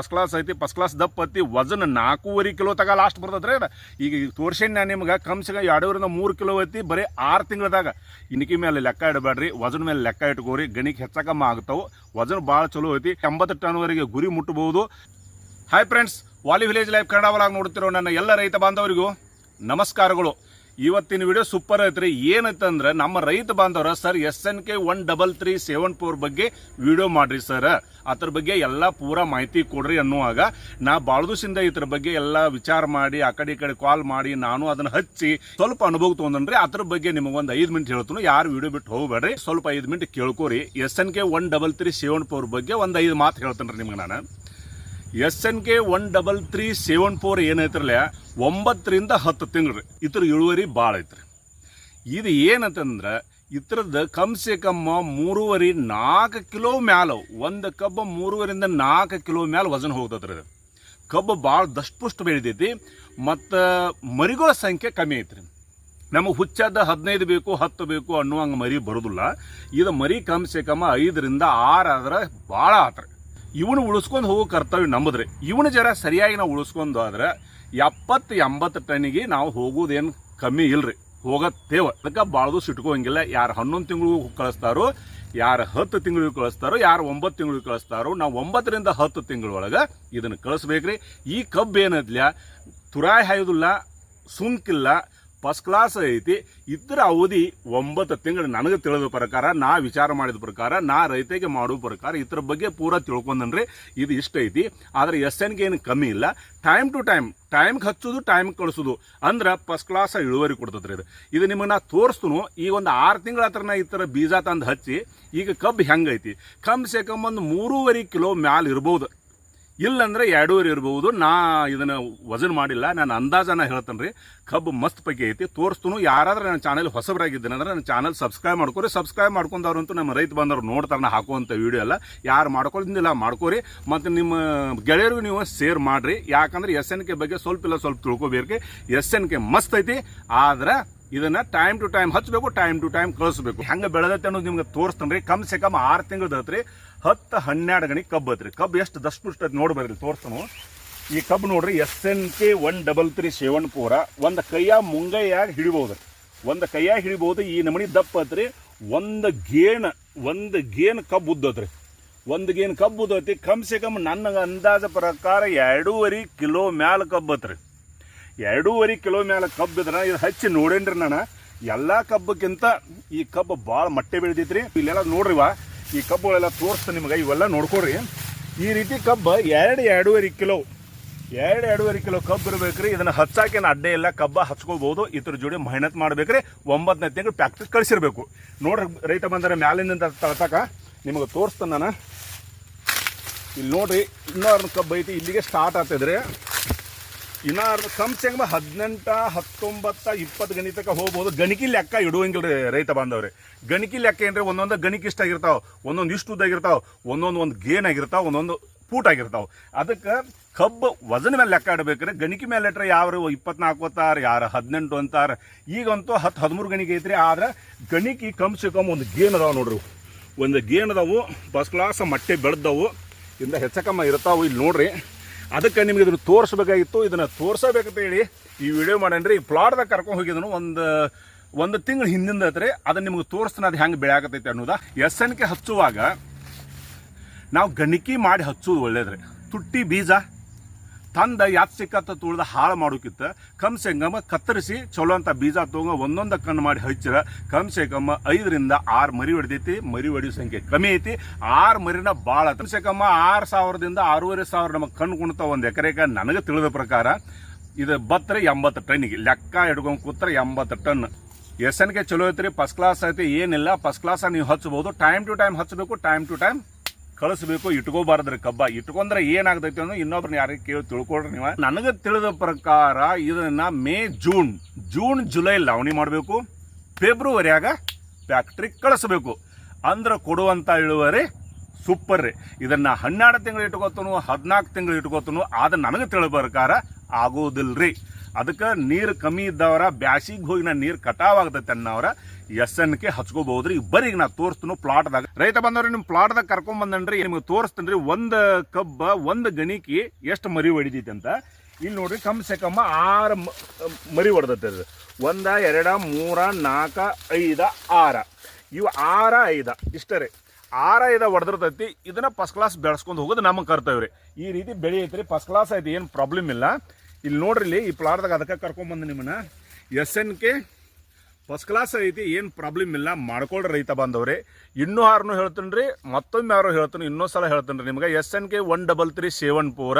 First class ಐತಿ first class ದಪ್ಪ ಐತಿ, ವಜನ್ ನಾಲ್ಕೂವರೆ ಕಿಲೋ ತಗ ಲಾಸ್ಟ್ ಬರ್ತದ್ರಿ ಈಗ ತೋರ್ಸೇನಿ ನಾನು ನಿಮ್ಗೆ ಕಮ್ಸಿಗೆ ಎರಡೂರಿಂದ ಮೂರು ಕಿಲೋ ಐತಿ, ಬರೀ ಆರು ತಿಂಗಳದಾಗ. ಇನ್ಕಿ ಮೇಲೆ ಲೆಕ್ಕ ಇಡಬೇಡ್ರಿ ವಜನ್ ಮೇಲೆ ಲೆಕ್ಕ ಇಟ್ಕೋರಿ ಗಣಿಗೆ ಹೆಚ್ಚಕಮ್ಮ ಆಗ್ತಾವೆ ವಜನ್ ಭಾಳ ಚಲೋ ಐತಿ, ಎಂಬತ್ತು ಟನ್ವರೆಗೆ ಗುರಿ ಮುಟ್ಟಬಹುದು hi friends Vali village life Kannada ಒಳಗೆ ನೋಡ್ತಿರೋ ನನ್ನ ಎಲ್ಲ ರೈತ ಬಾಂಧವರಿಗೂ ನಮಸ್ಕಾರಗಳು. ಇವತ್ತಿನ ವಿಡಿಯೋ ಸೂಪರ್ ಐತ್ರಿ. ಏನೈತಂದ್ರೆ ನಮ್ಮ ರೈತ ಬಾಂಧವರ sir S N K one double three seven four ಬಗ್ಗೆ ವಿಡಿಯೋ ಮಾಡ್ರಿ ಸರ್. ಅದ್ರ ಬಗ್ಗೆ ಎಲ್ಲ ಪೂರಾ ಮಾಹಿತಿ ಕೊಡ್ರಿ ಅನ್ನುವಾಗ ನಾ ಭಾಳ ದಿವಸದಿಂದ ಇದ್ರ ಬಗ್ಗೆ ಎಲ್ಲ ವಿಚಾರ ಮಾಡಿ, ಆ ಕಡೆ ಕಡೆ ಕಾಲ್ ಮಾಡಿ, ನಾನು ಅದನ್ನ ಹಚ್ಚಿ ಸ್ವಲ್ಪ ಅನುಭವ ತೊಗೊಂಡ್ರಿ ಅದ್ರ ಬಗ್ಗೆ ನಿಮಗೆ ಒಂದು ಐದು ಮಿನಿಟ್ ಹೇಳ್ತೀನಿ. ಯಾರು ವಿಡಿಯೋ ಬಿಟ್ಟು ಹೋಗ್ಬೇಡ್ರಿ. ಸ್ವಲ್ಪ ಐದು minute ಕೇಳ್ಕೋರಿ. S N K one double three seven four ಬಗ್ಗೆ ಒಂದು ಐದು ಮಾತು ಹೇಳ್ತೇನೆ ನಿಮ್ಗೆ ನಾನು. S N K one double three seven four ಏನೈತ್ರಲ್ಲ ಒಂಬತ್ತರಿಂದ ಹತ್ತು ತಿಂಗಳು ಇದ್ರ ಇಳುವರಿ ಭಾಳ ಐತ್ರಿ. ಇದು ಏನಂತಂದ್ರೆ, ಇದ್ರದ್ದು ಕಮ್ಸೆ ಕಮ್ಮ ಮೂರುವರೆ ನಾಲ್ಕು ಕಿಲೋ ಮ್ಯಾಲ ಒಂದು ಕಬ್ಬು ಮೂರುವರಿಂದ ನಾಲ್ಕು ಕಿಲೋ ಮ್ಯಾಲ ವಜನ್ ಹೋಗ್ತದ್ರಿ ಅದು ಕಬ್ಬು ಭಾಳ ದಷ್ಟಪುಷ್ಟು ಬೆಳೆದೈತಿ, ಮತ್ತು ಮರಿಗಳ ಸಂಖ್ಯೆ ಕಮ್ಮಿ ಐತ್ರಿ. ನಮಗೆ ಹುಚ್ಚದ ಹದಿನೈದು ಬೇಕು, ಹತ್ತು ಬೇಕು ಅನ್ನುವಂಗೆ ಮರಿ ಬರೋದಿಲ್ಲ. ಇದು ಮರಿ ಕಮ್ಸೆ ಕಮ್ಮ ಐದರಿಂದ ಆರು ಆದ್ರೆ ಭಾಳ ಆತ್ರಿ. ಇವನು ಉಳಿಸ್ಕೊಂಡು ಹೋಗೋ ಕರ್ತವ್ಯ ನಮ್ಮದ್ರಿ ಇವನು ಜರ ಸರಿಯಾಗಿ ನಾವು ಉಳಿಸ್ಕೊಂಡು ಆದ್ರೆ ಎಪ್ಪತ್ತು, ಎಂಬತ್ತು ಟನ್ನಿಗೆ ನಾವು ಹೋಗೋದೇನು ಕಮ್ಮಿ ಇಲ್ರಿ. ಹೋಗತ್ತೇವ. ಅದಕ್ಕೆ ಭಾಳ ಸಿಟ್ಕೋಂಗಿಲ್ಲ ಯಾರು ಹನ್ನೊಂದು ತಿಂಗಳಿಗೂ ಕಳಿಸ್ತಾರೋ, ಯಾರು ಹತ್ತು ತಿಂಗಳಿಗೂ ಕಳಿಸ್ತಾರೋ, ಯಾರು ಒಂಬತ್ತು ತಿಂಗಳಿಗೂ ಕಳಿಸ್ತಾರೋ, ನಾವು ಒಂಬತ್ತರಿಂದ ಹತ್ತು ತಿಂಗಳೊಳಗೆ ಇದನ್ನು ಕಳಿಸ್ಬೇಕ್ರಿ. ಈ ಕಬ್ಬು ಏನದ್ಲ ತುರಾಯಿ ಹಾಯೋದಿಲ್ಲ ಸುಂಕಿಲ್ಲ ಫಸ್ಟ್ ಕ್ಲಾಸ್ ಐತಿ. ಇದ್ರ ಅವಧಿ ಒಂಬತ್ತು ತಿಂಗಳು ನನಗೆ ತಿಳಿದ ಪ್ರಕಾರ, ನಾ ವಿಚಾರ ಮಾಡಿದ ಪ್ರಕಾರ, ನಾ ರೈತಗೆ ಮಾಡುವ ಪ್ರಕಾರ ಇದ್ರ ಬಗ್ಗೆ ಪೂರ ತಿಳ್ಕೊಂಡನ್ರಿ. ಇದು ಇಷ್ಟ ಐತಿ. ಆದ್ರೆ ಎಸ್ ಎನ್ಗೆ ಏನು ಕಮ್ಮಿ ಇಲ್ಲ. ಟೈಮ್ ಟು ಟೈಮ್ ಟೈಮ್ಗೆ ಹಚ್ಚೋದು ಟೈಮ್ ಕಳಿಸೋದು. ಅಂದ್ರೆ ಫಸ್ಟ್ ಕ್ಲಾಸ್ ಇಳುವರಿ ಕೊಡ್ತದ್ರಿ ಇದು. ಇದು ನಿಮಗೆ ನಾ ತೋರಿಸ್ತನು ಈ ಒಂದು ಆರು ತಿಂಗಳ ಹತ್ರ ನಾ ಈ ಬೀಜ ತಂದು ಹಚ್ಚಿ, ಈಗ ಕಬ್ಬು ಹೆಂಗೈತಿ ಕಮ್ಸೆ ಕಮ್ ಒಂದು ಮೂರುವರೆ ಕಿಲೋ ಮ್ಯಾಲ ಇರ್ಬೋದು. ಇಲ್ಲಂದ್ರೆ ಎರಡೂವರೆ ಇರ್ಬೋದು. ನಾ ಇದನ್ನ ವಜನ್ ಮಾಡಿಲ್ಲ. ನಾನು ಅಂದಾಜನ ಹೇಳ್ತೇನೆ ರೀ ಕಬ್ಬು ಮಸ್ತ್ ಪೈಕಿ ಐತಿ. ತೋರಿಸ್ತು ಯಾರಾದ್ರೂ ನನ್ನ ಚಾನಲ್ ಹೊಸಬರಾಗಿದ್ದೇನೆ ಅಂದ್ರೆ ನನ್ನ ಚಾನಲ್ ಸಬ್ಸ್ಕ್ರೈಬ್ ಮಾಡ್ಕೋರಿ. ಸಬ್ಸ್ಕ್ರೈಬ್ ಮಾಡ್ಕೊಂಡವ್ರಂತೂ ನಮ್ಮ ರೈತ ಬಂದವ್ರು ನೋಡ್ತಾರೆ, ನಾ ಹಾಕುವಂಥ ವಿಡಿಯೋ ಎಲ್ಲ. ಯಾರು ಮಾಡ್ಕೊಳ್ಳೋದಿಲ್ಲ ಮಾಡ್ಕೋರಿ. ಮತ್ತು ನಿಮ್ಮ ಗೆಳೆಯರಿಗೂ ನೀವು ಶೇರ್ ಮಾಡ್ರಿ. ಯಾಕಂದ್ರೆ ಎಸ್ ಎನ್ ಕೆ ಬಗ್ಗೆ ಸ್ವಲ್ಪ ಇಲ್ಲ ಸ್ವಲ್ಪ ತಿಳ್ಕೊಬೇಕು ಎಸ್ ಎನ್ ಕೆ ಮಸ್ತ್ ಐತಿ. ಆದ್ರೆ ಇದನ್ನ ಟೈಮ್ ಟು ಟೈಮ್ ಹಚ್ಚಬೇಕು ಟೈಮ್ ಟು ಟೈಮ್ ಕಳಿಸ್ಬೇಕು. ಹೆಂಗೆ ಬೆಳೆದತ್ತೆ ಅನ್ನೋದು ನಿಮ್ಗೆ ತೋರಿಸ್ತನ್ರಿ. ಕಮ್ ಸೆ ಕಮ್ ಆರು ತಿಂಗಳದ ಹತ್ರಿ. ಹತ್ತು ಹನ್ನೆರಡು ಗಣಿ ಕಬ್ಬು ಹತ್ರಿ. ಕಬ್ಬು ಎಷ್ಟು ದಷ್ಟು ಐತಿ ನೋಡಿ ಬರ್ರಿ, ತೋರಿಸ್ತಾನು ಈ ಕಬ್ಬು ನೋಡ್ರಿ S N K one double three seven four ಒಂದು ಕೈಯ ಮುಂಗೈಯಾಗ ಹಿಡಿಬಹುದು ಒಂದು ಕೈಯಾಗ ಹಿಡಿಬಹುದು ಈ ನಮನಿ ದಪ್ಪ ಹತ್ರಿ. ಒಂದು ಗೇಣ ಒಂದು ಗೇನ್ ಕಬ್ಬು ಉದ್ದತ್ರಿ ಒಂದು ಗೇನ್ ಕಬ್ಬು ಉದ್ದತಿ ಕಮ್ ಸೆ ಕಮ್ ನನ್ನ ಅಂದಾಜ ಪ್ರಕಾರ ಎರಡೂವರೆ ಕಿಲೋ ಮ್ಯಾಲ ಕಬ್ಬು ಐತ್ರಿ ಎರಡೂವರೆ ಕಿಲೋ ಮೇಲೆ ಕಬ್ಬು ಇದ್ರ, ಇದು ಹಚ್ಚಿ ನೋಡೇನ್ರಿ ನಾನು. ಎಲ್ಲ ಕಬ್ಬಕ್ಕಿಂತ ಈ ಕಬ್ಬು ಭಾಳ ಮಟ್ಟೆ ಬೆಳೆದೈತ್ರಿ ಇಲ್ಲೆಲ್ಲ ನೋಡ್ರಿವ ಈ ಕಬ್ಬುಗಳೆಲ್ಲ ತೋರಿಸ್ತ ನಿಮ್ಗೆ, ಇವೆಲ್ಲ ನೋಡ್ಕೊಡ್ರಿ. ಈ ರೀತಿ ಕಬ್ಬು ಎರಡು ಎರಡೂವರೆ ಕಿಲೋ, ಎರಡು ಎರಡೂವರೆ ಕಿಲೋ ಕಬ್ಬು ಇರ್ಬೇಕ್ರಿ. ಇದನ್ನು ಹಚ್ಚಾಕೇನು ಅಡ್ಡೆ ಇಲ್ಲ ಕಬ್ಬ ಹಚ್ಕೋಬಹುದು ಇದ್ರ ಜೋಡಿ ಮೆಹನತ್ ಮಾಡ್ಬೇಕ್ರಿ. ಒಂಬತ್ತನೇ ತಿಂಗಳು ಪ್ಯಾಕ್ಟ್ರಿ ಕಳಿಸಿರ್ಬೇಕು. ನೋಡ್ರಿ ರೈತ ಬಂದರೆ ಮ್ಯಾಲಿನಿಂದ ತಳತಕ, ನಿಮಗೆ ತೋರಿಸ್ತಾನೆ ನಾನು. ಇಲ್ಲಿ ನೋಡ್ರಿ ಇನ್ನೂ ಕಬ್ಬು ಐತಿ, ಇಲ್ಲಿಗೆ ಸ್ಟಾರ್ಟ್ ಆಗ್ತದ್ರಿ ಇನ್ನ ಕಮ್ಸೆ ಹದಿನೆಂಟ, ಹತ್ತೊಂಬತ್ತ, ಇಪ್ಪತ್ತು ಗಣಿತಕ ಹೋಗ್ಬೋದು. ಗಣಿಕೆ ಲೆಕ್ಕ ಇಡುವಂಗಿಲ್ಲ ರೀ ರೈತ ಬಾಂಧವ್ರಿ. ಗಣಕಿ ಲೆಕ್ಕ ಏನ್ರಿ ಒಂದೊಂದು ಗಣಿಕೆ ಇಷ್ಟ ಆಗಿರ್ತಾವ, ಒಂದೊಂದು ಇಷ್ಟು ಉದ್ದ ಆಗಿರ್ತಾವ, ಒಂದೊಂದು ಒಂದು ಗೇನ್ ಆಗಿರ್ತಾವ, ಒಂದೊಂದು ಪೂಟ್ ಆಗಿರ್ತಾವ. ಅದಕ್ಕೆ ಕಬ್ಬು ವಜನ ಮೇಲೆ ಲೆಕ್ಕ ಇಡಬೇಕ್ರೆ. ಗಣಿಕೆ ಮೇಲೆ ಇಟ್ಟರೆ ಯಾರು ಇಪ್ಪತ್ನಾಲ್ಕು ಅಂತಾರ ಯಾರು? ಹದಿನೆಂಟು ಅಂತಾರ ಈಗಂತೂ ಹತ್ತು ಹದಿಮೂರು ಗಣಿಕೆ ಐತ್ರಿ. ಆದ್ರೆ ಗಣಿಕೆ ಕಮ್ಸೆ ಕಮ್ ಒಂದು ಗೇನ್ ಅದಾವೆ ನೋಡ್ರಿ. ಒಂದು ಗೇನ್ ಅದಾವು ಬಸ್ ಕ್ಲಾಸ್ ಮಟ್ಟೆ ಬೆಳೆದವು. ಇಂದ ಹೆಚ್ಚಕಮ್ಮ ಇರ್ತಾವೆ ಇಲ್ಲಿ ನೋಡ್ರಿ. ಅದಕ್ಕೆ ನಿಮ್ಗೆ ಇದನ್ನು ತೋರಿಸ್ಬೇಕಾಗಿತ್ತು. ಇದನ್ನು ತೋರಿಸಬೇಕಂತ ಹೇಳಿ ಈ ವಿಡಿಯೋ ಮಾಡೇನ್ರಿ ಈ ಪ್ಲಾಟ್ದಾಗ ಕರ್ಕೊಂಡು ಹೋಗಿದನು ಒಂದು ಒಂದು ತಿಂಗಳು ಹಿಂದಿಂದ ಐತ್ರಿ ಅದನ್ನ ನಿಮ್ಗೆ ತೋರಿಸ್ತಾನೆ, ಅದು ಹೆಂಗೆ ಬೆಳೆಯಾಕತೈತೆ ಅನ್ನೋದ. ಎಸ್ ಎನ್ ಕೆ ಹಚ್ಚುವಾಗ ನಾವು ಗಣಿಕೆ ಮಾಡಿ ಹಚ್ಚೋದು ಒಳ್ಳೇದ್ರಿ. ತುಟ್ಟಿ ಬೀಜ ತಂದ ಯಾತ್ ಸಿಕ್ಕತ್ತ ತುಳಿದ ಹಾಳು ಮಾಡೋಕ್ಕಿಂತ ಕಮ್ಸೆ ಕಮ್ಮ ಕತ್ತರಿಸಿ, ಚಲೋ ಅಂತ ಬೀಜ ತಗೊಂಡು ಒಂದೊಂದು ಕಣ್ಣು ಮಾಡಿ ಹಚ್ಚಿರ. ಕಮ್ಸೆ ಕಮ್ಮ ಐದರಿಂದ ಆರು ಮರಿ ಹೊಡೆದೈತಿ, ಮರಿ ಹೊಡೆಯೋ ಸಂಖ್ಯೆ ಕಮ್ಮಿ ಐತಿ. ಆರು ಮರಿನ ಭಾಳ ಕಮ್ಸೆ ಕಮ್ಮ ಆರು ಸಾವಿರದಿಂದ ಆರೂವರೆ ಸಾವಿರ ನಮಗೆ ಕಣ್ಣು ಕುಣ್ತಾವ ಒಂದು ಎಕರೆಗೆ. ನನಗೆ ತಿಳಿದ ಪ್ರಕಾರ ಇದು ಬತ್ರ ಎಂಬತ್ತು ಟನ್ನಿಗೆ ಲೆಕ್ಕ ಹಿಡ್ಕೊಂಡು ಕೂತ್ರೆ ಎಂಬತ್ತು ಟನ್. ಎಸ್ ಎನ್ ಕೆ ಚಲೋ ಐತ್ರಿ ಫಸ್ಟ್ ಕ್ಲಾಸ್ ಐತಿ, ಏನಿಲ್ಲ. ಫಸ್ಟ್ ಕ್ಲಾಸ್ ನೀವು ಹಚ್ಚಬಹುದು ಟೈಮ್ ಟು ಟೈಮ್ ಹಚ್ಚಬೇಕು ಟೈಮ್ ಟು ಟೈಮ್ ಕಳಿಸ್ಬೇಕು, ಇಟ್ಕೋಬಾರದ್ರಿ ಕಬ್ಬ. ಇಟ್ಕೊಂಡ್ರೆ ಏನಾಗ್ತೈತಿ ಅನ್ನೋ ಇನ್ನೊಬ್ರನ್ನ ಯಾರಿಗೆ ಕೇಳಿ ತಿಳ್ಕೊಡ್ರಿ ನೀವು. ನನಗೆ ತಿಳಿದ ಪ್ರಕಾರ ಇದನ್ನ ಮೇ, ಜೂನ್. ಜೂನ್, ಜುಲೈ ಲಾವಣಿ ಮಾಡಬೇಕು. ಫೆಬ್ರವರಿಯಾಗ ಫ್ಯಾಕ್ಟ್ರಿ ಕಳಿಸ್ಬೇಕು. ಅಂದ್ರೆ ಕೊಡುವಂತ ಇಳುವರಿ ಸೂಪರ್ ರೀ. ಇದನ್ನ ಹನ್ನೆರಡು ತಿಂಗಳು ಇಟ್ಕೋತನು, ಹದಿನಾಲ್ಕು ತಿಂಗಳು ಇಟ್ಕೋತನು ಆದ್ರೆ ನನಗೆ ತಿಳಿದ ಪ್ರಕಾರ ಆಗೋದಿಲ್ಲ ರೀ ಅದಕ್ಕೆ ನೀರು ಕಮ್ಮಿ ಇದ್ದವರ ಬ್ಯಾಸಿಗೆ ಹೋಗಿ ನಾ ನೀರು ಕಟಾವ್ ಆಗ್ತೈತೆ ಅನ್ನೋರ ಎಸ್ ಎನ್ ಕೆ ಹಚ್ಕೋಬಹುದ್ರಿ ಈಗ ನಾ ತೋರಿಸ್ತೀನಿ ಪ್ಲಾಟ್ದಾಗ ರೈತ ಬಂದವ್ರಿ ನಿಮ್ಮ ಪ್ಲಾಟ್ದಾಗ ಕರ್ಕೊಂಡ್ ಬಂದನ್ರಿ, ನಿಮ್ಗೆ ತೋರಿಸ್ತೀನಿ ಒಂದ್ ಕಬ್ಬ, ಒಂದ್ ಗಣಿಕಿ ಎಷ್ಟು ಮರಿ ಹೊಡಿತೈತಿ ಅಂತ. ಇಲ್ಲಿ ನೋಡ್ರಿ ಕಮ್ ಸೆ ಕಮ್ಮ ಆರು ಮರಿ ಹೊಡೆದತ್ತೆ ಒಂದ, ಎರಡ, ಮೂರ ನಾಲ್ಕ ಐದ, ಆರ. ಇವು ಆರ, ಐದ. ಇಷ್ಟೇ ರೀ. ಆರ, ಐದ ಹೊಡೆದಿರ್ತೈತಿ ಇದನ್ನ ಫಸ್ಟ್ ಕ್ಲಾಸ್ ಬೆಳೆಸ್ಕೊಂಡು ಹೋಗೋದು ನಮ್ಮ ಕರ್ತವ್ಯ ಈ ರೀತಿ ಬೆಳೆ ಐತ್ರಿ ಫಸ್ಟ್ ಕ್ಲಾಸ್ ಐತಿ, ಏನು ಪ್ರಾಬ್ಲಮ್ ಇಲ್ಲ. ಇಲ್ಲಿ ನೋಡ್ರಿ ಈ ಪ್ಲಾಟ್ದಾಗ ಅದಕ್ಕೆ ಕರ್ಕೊಂಬಂದು ನಿಮ್ಮನ್ನ. S N K first class ಐತಿ, ಏನು ಪ್ರಾಬ್ಲಮ್ ಇಲ್ಲ, ಮಾಡ್ಕೊಳ್ರಿ ರೈತ ಬಾಂಧವ್ರೆ. ಇನ್ನೂ ಆರ್ನೂ ಹೇಳ್ತೀನಿ ರೀ, ಮತ್ತೊಮ್ಮೆ ಯಾರು ಹೇಳ್ತೀನಿ ಇನ್ನೊಂದು ಸಲ ಹೇಳ್ತೀನಿ ರೀ ನಿಮ್ಗೆ. S N K one double three seven four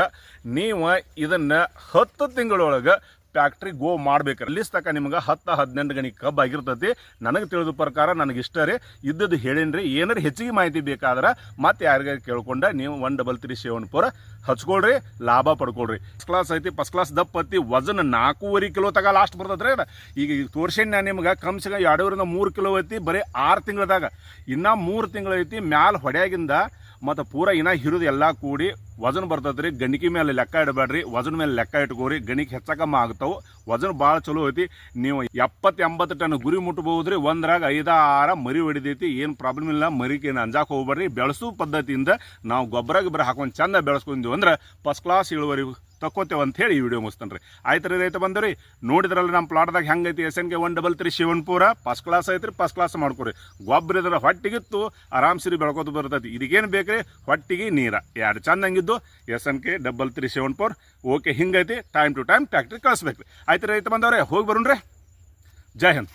ನೀವು ಇದನ್ನು ಹತ್ತು ತಿಂಗಳೊಳಗೆ ಫ್ಯಾಕ್ಟ್ರಿ ಗೋ ಮಾಡ್ಬೇಕು. ರಿಲೀಸ್ ತಕ ನಿಮ್ಗೆ ಹತ್ತು, ಹದಿನೆಂಟು ಗಣಿ ಕಬ್ಬು ಆಗಿರ್ತೈತಿ. ನನಗೆ ತಿಳಿದ ಪ್ರಕಾರ ನನಗೆ ಇಷ್ಟ ರೀ. ಇದ್ದದ್ದು ಹೇಳಿನ್ರಿ. ಏನಾರು ಹೆಚ್ಚಿಗೆ ಮಾಹಿತಿ ಬೇಕಾದ್ರೆ ಮತ್ತೆ ಯಾರಿಗಾರು ಕೇಳ್ಕೊಂಡ ನೀವು one double three seven four ಹಚ್ಕೊಳ್ರಿ, ಲಾಭ ಪಡ್ಕೊಳ್ರಿ. ಫಸ್ಟ್ ಕ್ಲಾಸ್ ಐತಿ ಫಸ್ಟ್ ಕ್ಲಾಸ್ ದಪ್ಪ ಹತ್ತಿ ವಜನ್ ನಾಲ್ಕೂವರೆ ಕಿಲೋ ತಗ ಲಾಸ್ಟ್ ಬರ್ತದ್ರಿ ಅದ. ಈಗ ತೋರ್ಸೇನಿ ನಾನು ನಿಮ್ಗೆ ಕಮ್ಸಿಗೆ ಎರಡೂರಿಂದ ಮೂರು ಕಿಲೋ ಐತಿ, ಬರೀ ಆರು ತಿಂಗಳದಾಗ. ಇನ್ನ ಮೂರು ತಿಂಗಳು ಐತಿ, ಮ್ಯಾಲ ಹೊಡ್ಯಾಗಿಂದ ಮತ್ತು ಪೂರ ಇನ್ನ ಹಿರಿದು ಎಲ್ಲ ಕೂಡಿ ವಜನ್ ಬರ್ತೈತ್ರಿ ಗಣಿಕೆ ಮೇಲೆ ಲೆಕ್ಕ ಇಡಬೇಡ್ರಿ, ವಜನ್ ಮೇಲೆ ಲೆಕ್ಕ ಇಟ್ಕೋರಿ, ಗಣಿಕೆ ಹೆಚ್ಚಕಮ್ಮ ಆಗ್ತವೆ, ವಜನ್ ಭಾಳ ಚಲೋ ಐತಿ. ನೀವು ಎಪ್ಪತ್ತು ಎಂಬತ್ತು ಟನ್ ಗುರಿ ಮುಟ್ಬಹುದ್ರಿ ಒಂದ್ರಾಗ ಐದ ಆರ ಮರಿ ಹೊಡಿದೈತಿ ಏನು ಪ್ರಾಬ್ಲಮ್ ಇಲ್ಲ ಮರಿಗೆ ಅಂಜಾಕ್ ಹೋಗ್ಬೇಡ್ರಿ. ಬೆಳೆಸೋ ಪದ್ಧತಿಯಿಂದ ನಾವು ಗೊಬ್ಬರ ಗಿಬ್ಬರ ಹಾಕೊಂಡು ಚಂದ ಬೆಳೆಸ್ಕೊಂಡಿವಿ ಅಂದ್ರೆ ಫಸ್ಟ್ ಕ್ಲಾಸ್ ಇಳುವರಿ ತಕ್ಕೋತೇವೆ ಅಂತ ಹೇಳಿ ಈ ವಿಡಿಯೋ ಮುಗಿಸ್ತಾನೆ ರೀ ಆಯ್ತು ರೀ, ರೈತ ಬಂದ್ರಿ ನೋಡಿದ್ರಲ್ಲ ನಮ್ಮ ಪ್ಲಾಟ್ದಾಗ ಹೆಂಗೈತಿ S N K one double three ಶಿವನ್ಪುರ first class ಐತ್ರಿ ಫಸ್ಟ್ ಕ್ಲಾಸ್ ಮಾಡ್ಕೊರಿ ಗೊಬ್ಬರ ಇದ್ರೆ ಹೊಟ್ಟಿಗಿತ್ತು ಆರಾಮ್ ಸಿರಿ ಬೆಳ್ಕೊತ ಬರ್ತೈತಿ. ಇದಕ್ಕೇನು ರೀ ಹೊಟ್ಟಿಗೆ ನೀರ. ಎರಡು ಚಂದ ಹಂಗಿದ್ದು, S N K double three seven okay, ಹಿಂಗೈತಿ time to time factory ಕಳಿಸ್ಬೇಕು ಆಯ್ತು ರೈತ ಬಂದವ್ರೆ ಹೋಗಿ ಬರೋಣ್ರಿ. ಜೈ ಹಿಂದ್.